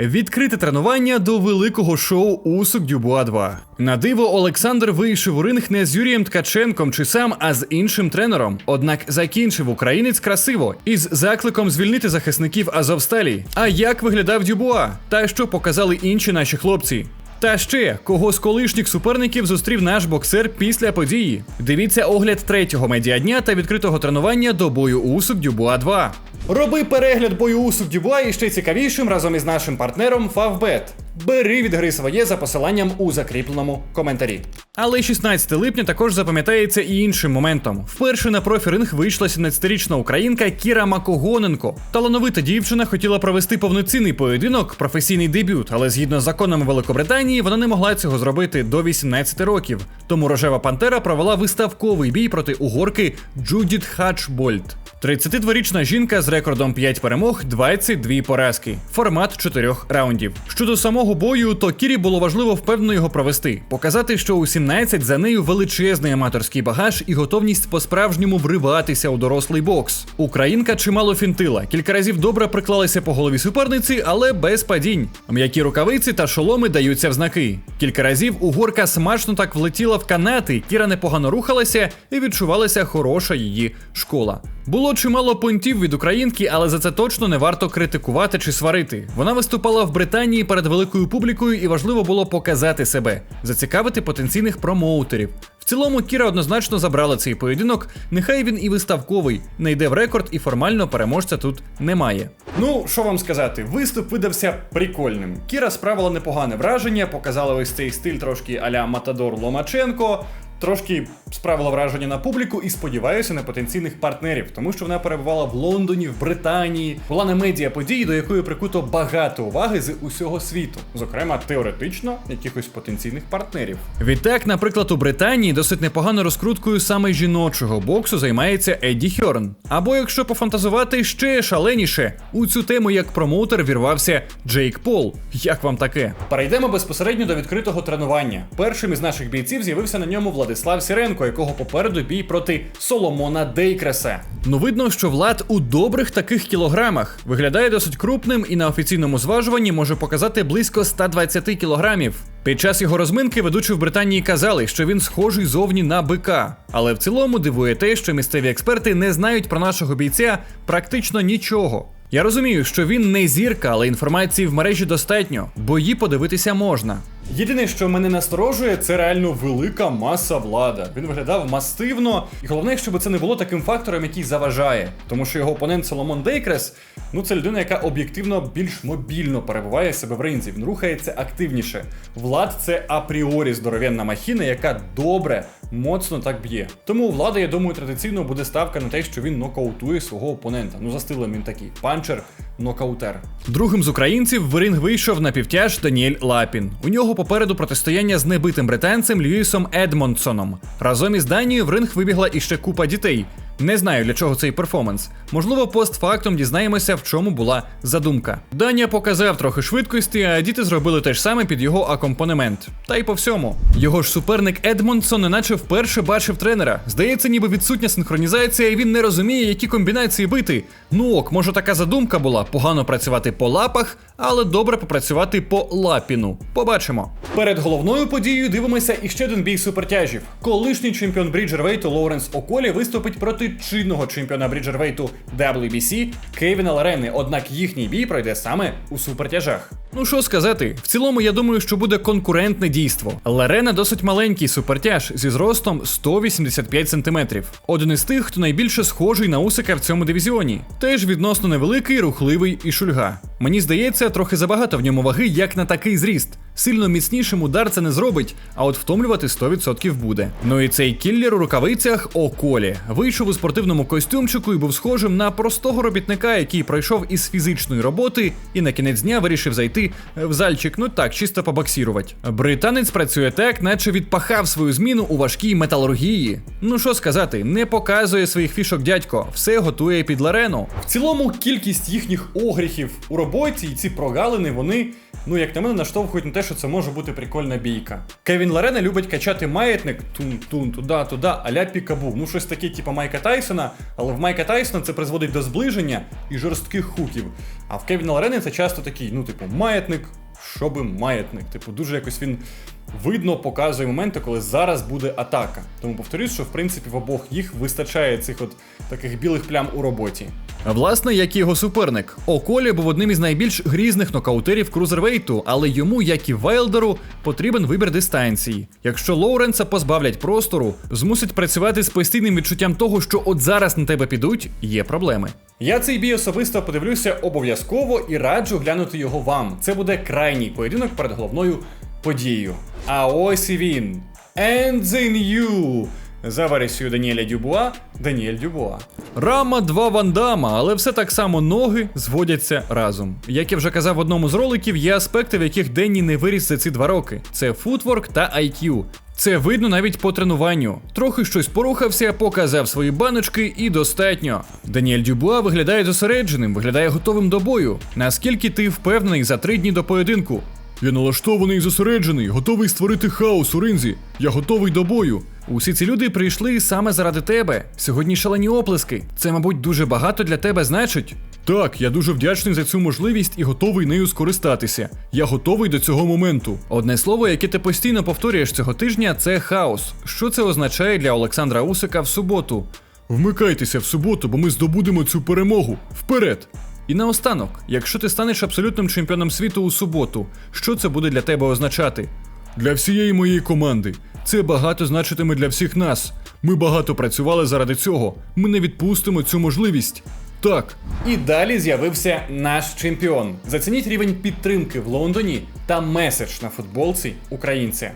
Відкрите тренування до великого шоу Усук Дюбуа 2. На диво Олександр вийшов у ринг не з Юрієм Ткаченком чи сам, а з іншим тренером. Однак закінчив українець красиво із закликом звільнити захисників Азовсталі. А як виглядав Дюбуа? Та що показали інші наші хлопці? Та ще кого з колишніх суперників зустрів наш боксер після події. Дивіться огляд третього медіадня та відкритого тренування до бою Усук Дюбуа 2. Роби перегляд бою Дюбуа і ще цікавішим разом із нашим партнером Фавбет. Бери від гри своє за посиланням у закріпленому коментарі. Але 16 липня також запам'ятається і іншим моментом. Вперше на профі-ринг вийшла 17-річна українка Кіра Макогоненко. Талановита дівчина хотіла провести повноцінний поєдинок, професійний дебют, але згідно з законами Великобританії вона не могла цього зробити до 18 років. Тому рожева пантера провела виставковий бій проти угорки Джудіт Хачбольд. 32-річна жінка з рекордом 5 перемог, 22 поразки. Формат 4 раундів. Щодо самого бою, то Кірі було важливо впевнено його провести, показати, що у 17 за нею величезний аматорський багаж і готовність по-справжньому вриватися у дорослий бокс. Українка чимало фінтила, кілька разів добре приклалася по голові суперниці, але без падінь. М'які рукавиці та шоломи даються в знаки. Кілька разів угорка смачно так влетіла в канати, Кіра непогано рухалася і відчувалася хороша її школа. Було чимало понтів від українки, але за це точно не варто критикувати чи сварити. Вона виступала в Британії перед великою публікою, і важливо було показати себе, зацікавити потенційних промоутерів. В цілому Кіра однозначно забрала цей поєдинок. Нехай він і виставковий, не йде в рекорд, і формально переможця тут немає. Ну що вам сказати, виступ видався прикольним. Кіра справила непогане враження, показала ось цей стиль трошки аля Матадор Ломаченко. Трошки справила враження на публіку і сподіваюся на потенційних партнерів, тому що вона перебувала в Лондоні, в Британії, була на медіа події, до якої прикуто багато уваги з усього світу, зокрема теоретично якихось потенційних партнерів. Відтак, наприклад, у Британії досить непогано розкруткою саме жіночого боксу займається Едді Хьорн. Або якщо пофантазувати ще шаленіше, у цю тему як промоутер вірвався Джейк Пол. Як вам таке? Перейдемо безпосередньо до відкритого тренування. Першим із наших бійців з'явився на ньому Владислав Сіренко, якого попереду бій проти Соломона Дейкреса. Ну видно, що Влад у добрих таких кілограмах виглядає досить крупним і на офіційному зважуванні може показати близько 120 кілограмів. Під час його розминки ведучі в Британії казали, що він схожий зовні на бика. Але в цілому дивує те, що місцеві експерти не знають про нашого бійця практично нічого. Я розумію, що він не зірка, але інформації в мережі достатньо, бої подивитися можна. Єдине, що мене насторожує, це реально велика маса влада. Він виглядав масивно, і головне, щоб це не було таким фактором, який заважає. Тому що його опонент Соломон Дейкрес, ну це людина, яка об'єктивно більш мобільно перебуває себе в ринзі. Він рухається активніше. Влад це апріорі здоровенна махіна, яка добре, моцно так б'є. Тому влада, я думаю, традиційно буде ставка на те, що він нокаутує свого опонента. Ну за стилем він такий панчер, нокаутер. Другим з українців в ринг вийшов напівтяж Даніель Лапін. У нього попереду протистояння з небитим британцем Льюісом Едмонсоном. Разом із Данією в ринг вибігла іще купа дітей. Не знаю для чого цей перформанс. Можливо, постфактум дізнаємося, в чому була задумка. Данія показав трохи швидкості, а діти зробили те ж саме під його акомпанемент. Та й по всьому. Його ж суперник Едмонсон неначе вперше бачив тренера. Здається, ніби відсутня синхронізація, і він не розуміє, які комбінації бити. Ну ок, може така задумка була погано працювати по лапах, але добре попрацювати по лапіну. Побачимо. Перед головною подією дивимося іще один бій супертяжів. Колишній чемпіон Бріджервейту Лоуренс Околі виступить проти чинного чемпіона Бріджервейту WBC Кевіна Ларени, однак їхній бій пройде саме у супертяжах. Ну що сказати, в цілому я думаю, що буде конкурентне дійство. Ларена досить маленький супертяж зі зростом 185 см. Один із тих, хто найбільше схожий на Усика в цьому дивізіоні. Теж відносно невеликий, рухливий і шульга. Мені здається, трохи забагато в ньому ваги, як на такий зріст. Сильно міцнішим удар це не зробить, а от втомлювати 100% буде. Ну і цей кіллер у рукавицях Околі вийшов у спортивному костюмчику і був схожим на простого робітника, який пройшов із фізичної роботи і на кінець дня вирішив зайти в зальчик, ну так, чисто побоксірувати. Британець працює так, наче відпахав свою зміну у важкій металургії. Ну що сказати, не показує своїх фішок дядько, все готує під Ларену. В цілому кількість їхніх огріхів у роботі і ці прогалини вони ну як на мене, наштовхують на те, що це може бути прикольна бійка. Кевін Ларена любить качати маятник тун-тун, туди, туди, аля пікабу. Ну щось таке, типу Майка Тайсона, але в Майка Тайсона це призводить до зближення і жорстких хуків. А в Кевіна Ларени це часто такий, ну, типу, маятник, щоби маятник. Типу, дуже якось він видно показує моменти, коли зараз буде атака. Тому повторюсь, що в принципі в обох їх вистачає цих от таких білих плям у роботі. Власне, як і його суперник. Околі був одним із найбільш грізних нокаутерів крузервейту, але йому, як і Вайлдеру, потрібен вибір дистанції. Якщо Лоуренса позбавлять простору, змусить працювати з постійним відчуттям того, що от зараз на тебе підуть, є проблеми. Я цей бій особисто подивлюся обов'язково і раджу глянути його вам. Це буде крайній поєдинок перед головною подією. А ось і він. And the new. За версією Даніеля Дюбуа, Даніель Дюбуа. Рама два вандама, але все так само ноги зводяться разом. Як я вже казав в одному з роликів, є аспекти, в яких Денні не виріс за ці два роки: це футворк та IQ. Це видно навіть по тренуванню. Трохи щось порухався, показав свої баночки і достатньо. Даніель Дюбуа виглядає зосередженим, виглядає готовим до бою. Наскільки ти впевнений за три дні до поєдинку? Я налаштований і зосереджений, готовий створити хаос у ринзі. Я готовий до бою. Усі ці люди прийшли саме заради тебе. Сьогодні шалені оплески. Це, мабуть, дуже багато для тебе значить. Так, я дуже вдячний за цю можливість і готовий нею скористатися. Я готовий до цього моменту. Одне слово, яке ти постійно повторюєш цього тижня, це хаос. Що це означає для Олександра Усика в суботу? Вмикайтеся в суботу, бо ми здобудемо цю перемогу. Вперед! І наостанок, якщо ти станеш абсолютним чемпіоном світу у суботу, що це буде для тебе означати? Для всієї моєї команди. Це багато значитиме для всіх нас. Ми багато працювали заради цього. Ми не відпустимо цю можливість. Так. І далі з'явився наш чемпіон. Зацініть рівень підтримки в Лондоні та меседж на футболці українця.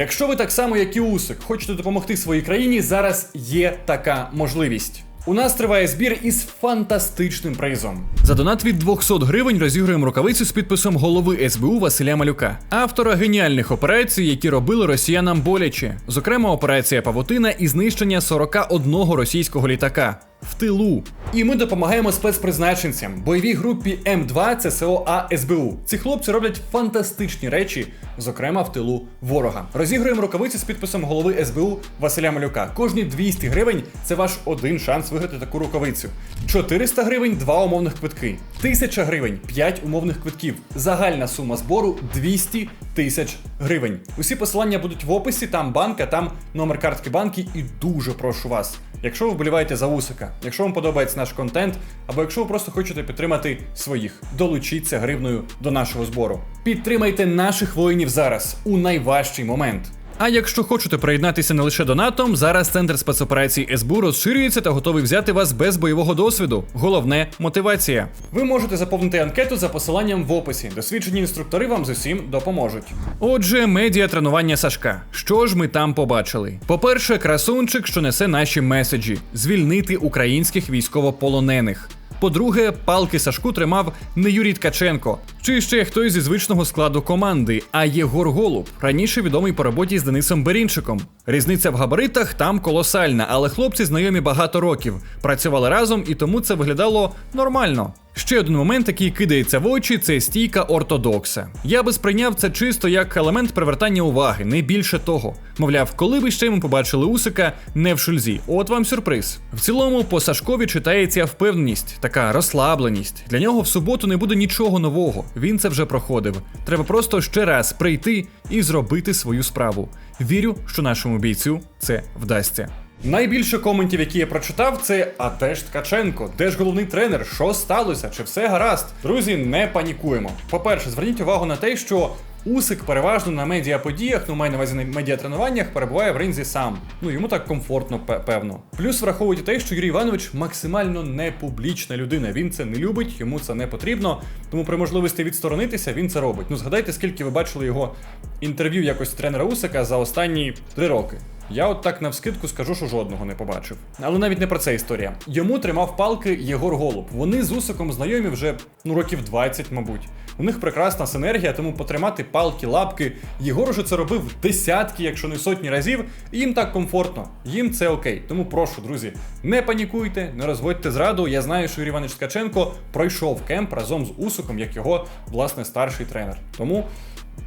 Якщо ви так само, як і Усик, хочете допомогти своїй країні, зараз є така можливість. У нас триває збір із фантастичним призом. За донат від 200 гривень розігруємо рукавицю з підписом голови СБУ Василя Малюка, автора геніальних операцій, які робили росіянам боляче. Зокрема, операція Павутина і знищення 41 російського літака. В тилу. І ми допомагаємо спецпризначенцям, бойовій групі М2 ЦСО А СБУ. Ці хлопці роблять фантастичні речі, зокрема в тилу ворога. Розігруємо рукавиці з підписом голови СБУ Василя Малюка. Кожні 200 гривень це ваш один шанс виграти таку рукавицю. 400 гривень два умовних квитки. 1000 гривень 5 умовних квитків. Загальна сума збору 200 тисяч гривень. Усі посилання будуть в описі, там банка, там номер картки банки. І дуже прошу вас. Якщо ви вболіваєте за Усика, якщо вам подобається наш контент, або якщо ви просто хочете підтримати своїх, долучіться гривною до нашого збору. Підтримайте наших воїнів зараз у найважчий момент. А якщо хочете приєднатися не лише донатом, зараз центр спецоперацій СБУ розширюється та готовий взяти вас без бойового досвіду. Головне мотивація. Ви можете заповнити анкету за посиланням в описі. Досвідчені інструктори вам з усім допоможуть. Отже, медіа тренування Сашка. Що ж ми там побачили? По-перше, красунчик, що несе наші меседжі: звільнити українських військовополонених. По-друге, палки Сашку тримав не Юрій Ткаченко, чи ще хтось зі звичного складу команди, а Єгор Голуб, раніше відомий по роботі з Денисом Берінчиком. Різниця в габаритах там колосальна, але хлопці знайомі багато років, працювали разом і тому це виглядало нормально. Ще один момент, який кидається в очі, це стійка ортодокса. Я би сприйняв це чисто як елемент привертання уваги, не більше того. Мовляв, коли ви ще ми побачили Усика не в шульзі. От вам сюрприз. В цілому, по Сашкові читається впевненість, така розслабленість. Для нього в суботу не буде нічого нового. Він це вже проходив. Треба просто ще раз прийти і зробити свою справу. Вірю, що нашому бійцю це вдасться. Найбільше коментів, які я прочитав, це а де ж Ткаченко? Де ж головний тренер? Що сталося? Чи все гаразд? Друзі, не панікуємо. По-перше, зверніть увагу на те, що Усик переважно на медіаподіях, ну маю на увазі на медіатренуваннях, перебуває в ринзі сам. Ну йому так комфортно, певно. Плюс враховуйте те, що Юрій Іванович максимально не публічна людина. Він це не любить, йому це не потрібно. Тому при можливості відсторонитися він це робить. Ну згадайте, скільки ви бачили його інтерв'ю якось тренера Усика за останні три роки. Я от так навскидку скажу, що жодного не побачив. Але навіть не про це історія. Йому тримав палки Єгор Голуб. Вони з Усиком знайомі вже ну років 20, мабуть. У них прекрасна синергія, тому потримати палки, лапки. Єгор уже це робив десятки, якщо не сотні разів, і їм так комфортно. Їм це окей. Тому прошу, друзі, не панікуйте, не розводьте зраду. Я знаю, що Юрій Іванович Ткаченко пройшов кемп разом з Усиком, як його власне старший тренер. Тому.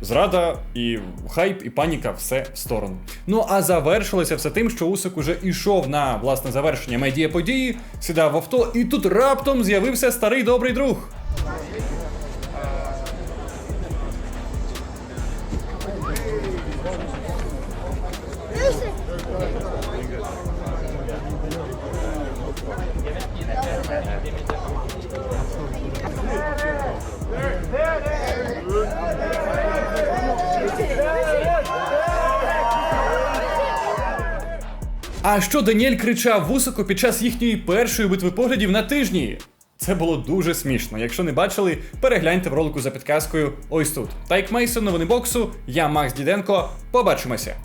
Зрада і хайп, і паніка все в сторону. Ну а завершилося все тим, що Усик уже ішов на власне завершення медіа події, сідав в авто, і тут раптом з'явився старий добрий друг. А що Даніель кричав Вусику під час їхньої першої битви поглядів на тижні? Це було дуже смішно. Якщо не бачили, перегляньте в ролику за підказкою ось тут. Тайк Мейсон, новини боксу. Я Макс Діденко. Побачимося.